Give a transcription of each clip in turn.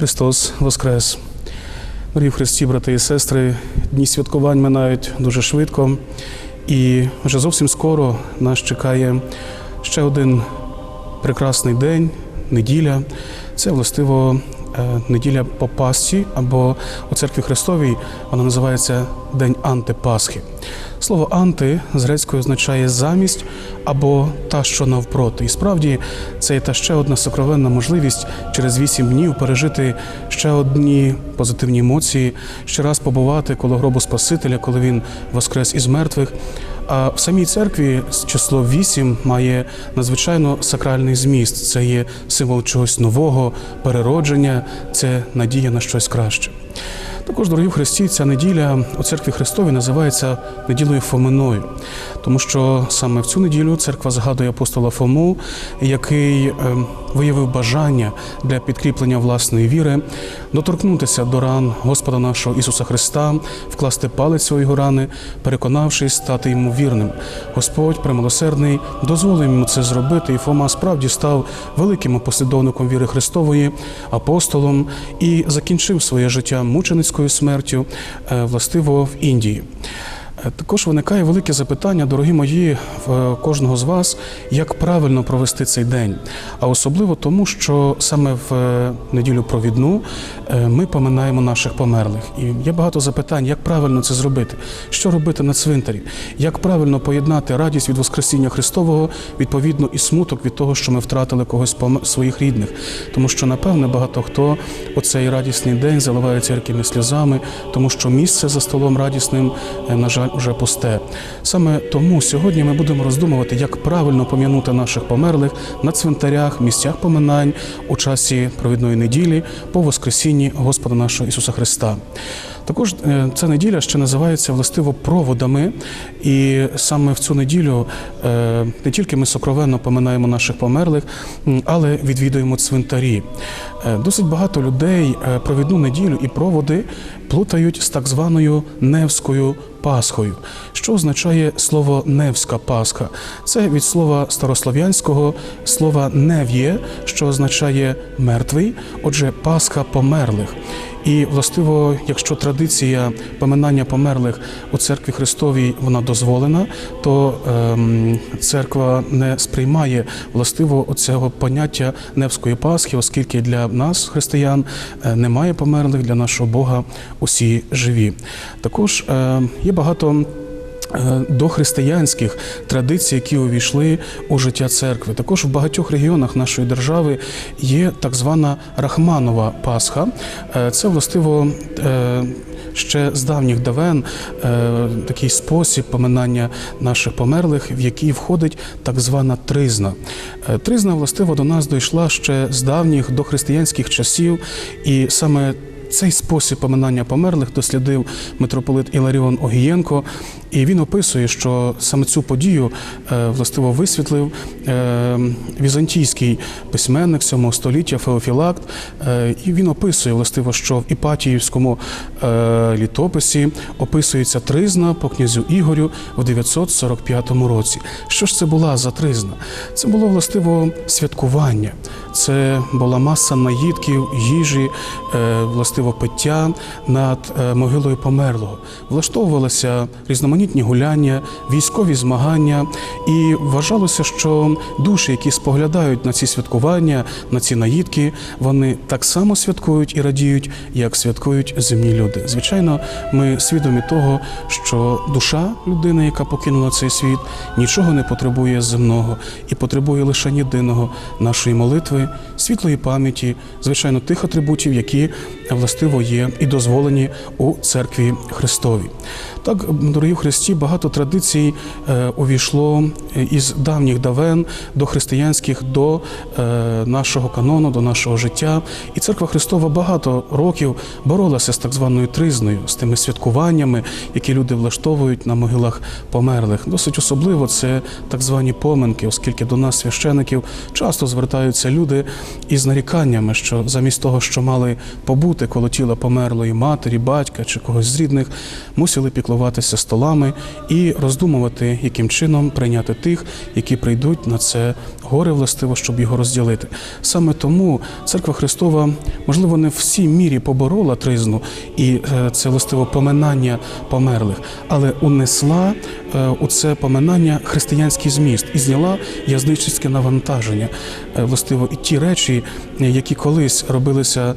Христос Воскрес! Дорогі Христі, брати і сестри, дні святкувань минають дуже швидко, і вже зовсім скоро нас чекає ще один прекрасний день, неділя. Це властиво неділя по Пасхі, або у церкві Христовій вона називається День Антипасхи. Слово анти з грецької означає замість або та, що навпроти. І справді це є та ще одна сокровенна можливість через вісім днів пережити ще одні позитивні емоції, ще раз побувати коло гробу Спасителя, коли він воскрес із мертвих. А в самій церкві число вісім має надзвичайно сакральний зміст. Це є символ чогось нового, переродження, це надія на щось краще. Також, дорогі в Христі, ця неділя у церкві Христовій називається неділею Фоминою, тому що саме в цю неділю церква згадує апостола Фому, який е, виявив бажання для підкріплення власної віри, доторкнутися до ран Господа нашого Ісуса Христа, вкласти палець у його рани, переконавшись стати йому вірним. Господь премилосердний дозволив йому це зробити, і Фома справді став великим послідовником віри Христової, апостолом і закінчив своє життя мученицькою смертю, е, властиво в Індії. Е, Також виникає велике запитання, дорогі мої, в е, кожного з вас, як правильно провести цей день. А особливо тому, що саме в е, неділю провідну ми поминаємо наших померлих. І є багато запитань, як правильно це зробити, що робити на цвинтарі, як правильно поєднати радість від Воскресіння Христового, відповідно, і смуток від того, що ми втратили когось своїх рідних. Тому що, напевне, багато хто у цей радісний день заливається яркими сльозами, тому що місце за столом радісним, на жаль, уже пусте. Саме тому сьогодні ми будемо роздумувати, як правильно пом'янути наших померлих на цвинтарях, місцях поминань у часі провідної неділі по Воскресінні Господа нашого Ісуса Христа. Також е, ця неділя ще називається властиво проводами, і саме в цю неділю е, не тільки ми сокровенно поминаємо наших померлих, але відвідуємо цвинтарі. Е, Досить багато людей провідну неділю і проводи плутають з так званою Невською Пасхою. Що означає слово Невська Пасха? Це від слова старослов'янського слова нев'є, що означає мертвий, отже, Пасха померлих. І властиво, якщо традиція поминання померлих у церкві Христовій вона дозволена, то ем, церква не сприймає властиво цього поняття Невської Пасхи, оскільки для нас, християн, е, немає померлих, для нашого Бога усі живі. Також е, є багато. Е, Дохристиянських традицій, які увійшли у життя церкви. Також в багатьох регіонах нашої держави є так звана Рахманова Пасха. Е, Це властиво е, ще з давніх давен такий спосіб поминання наших померлих, в який входить так звана тризна. Тризна властиво до нас дійшла ще з давніх дохристиянських часів, і саме цей спосіб поминання померлих дослідив митрополит Іларіон Огієнко, і він описує, що саме цю подію е, властиво висвітлив е, візантійський письменник 7 століття Феофілакт. Е, І він описує властиво, що в Іпатіївському літописі описується тризна по князю Ігорю в 945 році. Що ж це була за тризна? Це було властиво святкування. Це була маса наїдків, їжі, властиво пиття над могилою померлого. Влаштовувалися різноманітні гуляння, військові змагання, і вважалося, що душі, які споглядають на ці святкування, на ці наїдки, вони так само святкують і радіють, як святкують земні люди. Звичайно, ми свідомі того, що душа людини, яка покинула цей світ, нічого не потребує земного і потребує лише єдиного нашої молитви, світлої пам'яті, звичайно, тих атрибутів, які властиво є і дозволені у церкві Христовій. Так, дорогі в Христі, багато традицій е, увійшло із давніх давен до християнських, до е, нашого канону, до нашого життя. І церква Христова багато років боролася з так званою тризною, з тими святкуваннями, які люди влаштовують на могилах померлих. Досить особливо це так звані поминки, оскільки до нас, священиків, часто звертаються люди. із наріканнями, що замість того, що мали побути коло тіла померлої матері, батька чи когось з рідних, мусили піклуватися столами і роздумувати, яким чином прийняти тих, які прийдуть на це горе властиво, щоб його розділити. Саме тому церква Христова, можливо, не в всій мірі поборола тризну і е, це властиво поминання померлих, але унесла е, у це поминання християнський зміст і зняла язичницьке навантаження. Е, Властиво, і ті речі, які колись робилися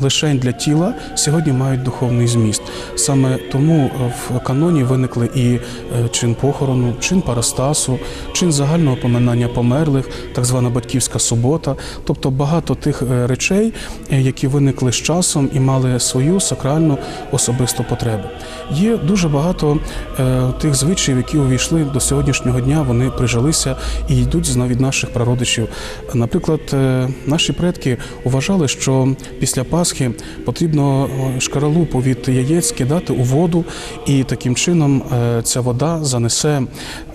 лише для тіла, сьогодні мають духовний зміст. Саме тому в каноні виникли і е, чин похорону, чин парастасу, чин загального поминання померлих, так звана батьківська субота, тобто багато тих е, речей, е, які виникли з часом і мали свою сакральну особисту потребу. Є дуже багато тих звичаїв, які увійшли до сьогоднішнього дня, вони прижилися і йдуть від наших прародичів. Наприклад, наші предки вважали, що після Пасхи потрібно шкаралупу від яєць кидати у воду, і таким чином е, ця вода занесе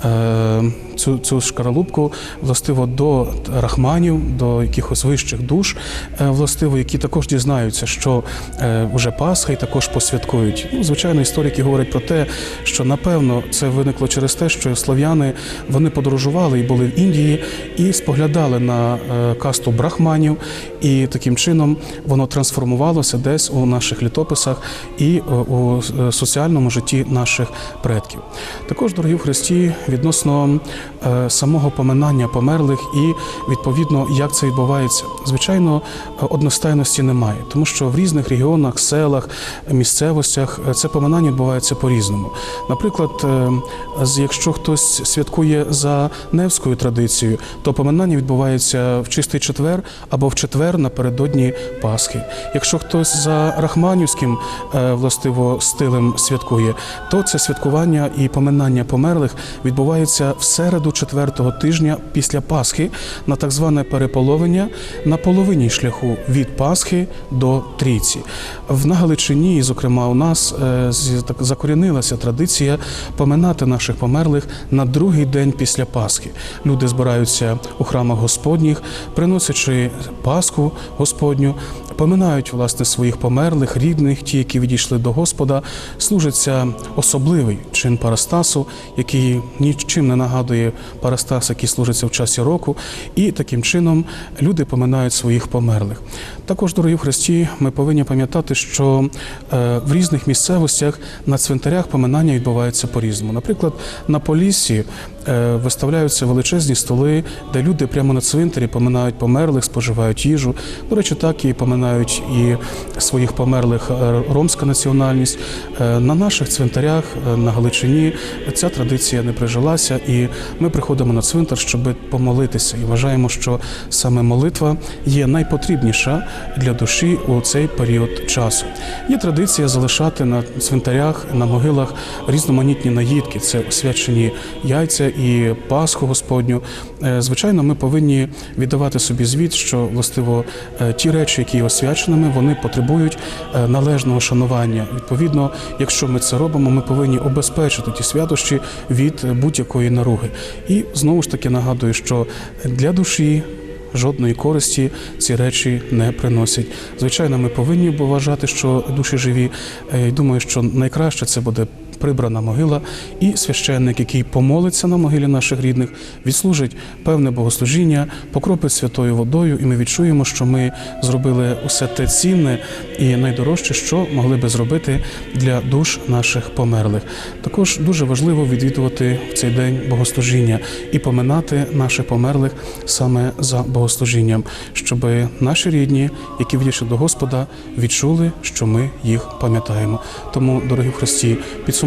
е, цю, цю шкаралупку властиво до рахманів, до якихось вищих душ, е, властиво, які також дізнаються, що вже Пасха і також посвяткують. Ну, звичайно, історики говорять про те, що напевно це виникло через те, що слов'яни вони подорожували і були в Індії і споглядали на касту брахманів, і таким чином воно трансформувалося десь у наших літописах і у соціальному житті наших предків. Також, дорогі в Христі, відносно е, самого поминання померлих і відповідно, як це відбувається. Звичайно, е, одностайності немає, тому що в різних регіонах, селах, місцевостях е, це поминання відбувається по-різному. Наприклад, якщо хтось святкує за невською традицією, то поминання відбувається в чистий четвер або в четвер напередодні Пасхи. Якщо хтось за рахманівським властиво стилем святкує, то це святкування і поминання померлих відбувається в середу четвертого тижня після Пасхи на так зване переполовення на половині шляху від Пасхи до Трійці. В на Галичині, і, зокрема, у нас е, закорінилася традиція поминати наших померлих на другий день після Пасхи. Люди збираються у храмах Господніх, приносячи Пасху Господню, поминають власне своїх померлих, рідних, ті, які відійшли до Господа. Служиться особливий чин парастасу, який нічим не нагадує парастас, який служиться в часі року, і таким чином люди поминають своїх померлих. Також, дорогі в Христі, ми повинні пам'ятати, що е, в різних місцевостях на цвинтарях поминання відбуваються по-різному. Наприклад, на Поліссі виставляються величезні столи, де люди прямо на цвинтарі поминають померлих, споживають їжу. До речі, так і поминають і своїх померлих е, ромська національність. Е, На наших цвинтарях е, на Галичині ця традиція не прижилася, і ми приходимо на цвинтар, щоб помолитися. І вважаємо, що саме молитва є найпотрібніша для душі у цей період часу. Є традиція залишати на цвинтарях, на могилах різноманітні наїдки. Це освячені яйця і Пасху Господню. Е, Звичайно, ми повинні віддавати собі звіт, що властиво е, ті речі, які є освяченими, вони потребують е, належного шанування. Відповідно, якщо ми це робимо, ми повинні обезпечити ті святощі від будь-якої наруги. І знову ж таки нагадую, що для душі. Жодної користі ці речі не приносять. Звичайно, ми повинні вважати, що душі живі. І Думаю, що найкраще це буде прибрана могила, і священник, який помолиться на могилі наших рідних, відслужить певне богослужіння, покропить святою водою, і ми відчуємо, що ми зробили усе те цінне і найдорожче, що могли би зробити для душ наших померлих. Також дуже важливо відвідувати в цей день богослужіння і поминати наших померлих саме за богослужінням, щоб наші рідні, які відійшли до Господа, відчули, що ми їх пам'ятаємо. Тому, дорогі Христі,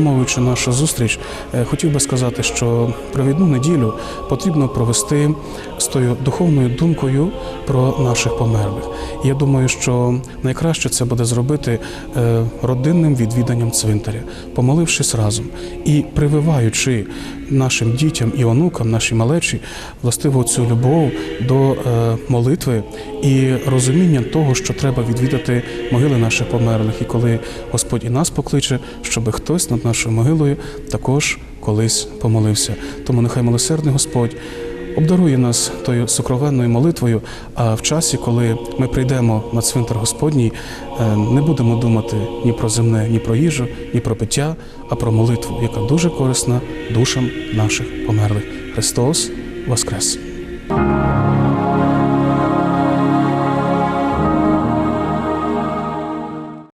підсумовуючи нашу зустріч, е, хотів би сказати, що провідну неділю потрібно провести з тою духовною думкою про наших померлих. Я думаю, що найкраще це буде зробити е, родинним відвіданням цвинтаря, помолившись разом і прививаючи нашим дітям і онукам, нашій малечі, властиво цю любов до е, молитви і розуміння того, що треба відвідати могили наших померлих, і коли Господь і нас покличе, щоб хтось над нашою могилою також колись помолився. Тому нехай милосердний Господь обдарує нас тою сукровенною молитвою. А в часі, коли ми прийдемо на цвинтар Господній, е, не будемо думати ні про земне, ні про їжу, ні про пиття, а про молитву, яка дуже корисна душам наших померлих. Христос Воскрес!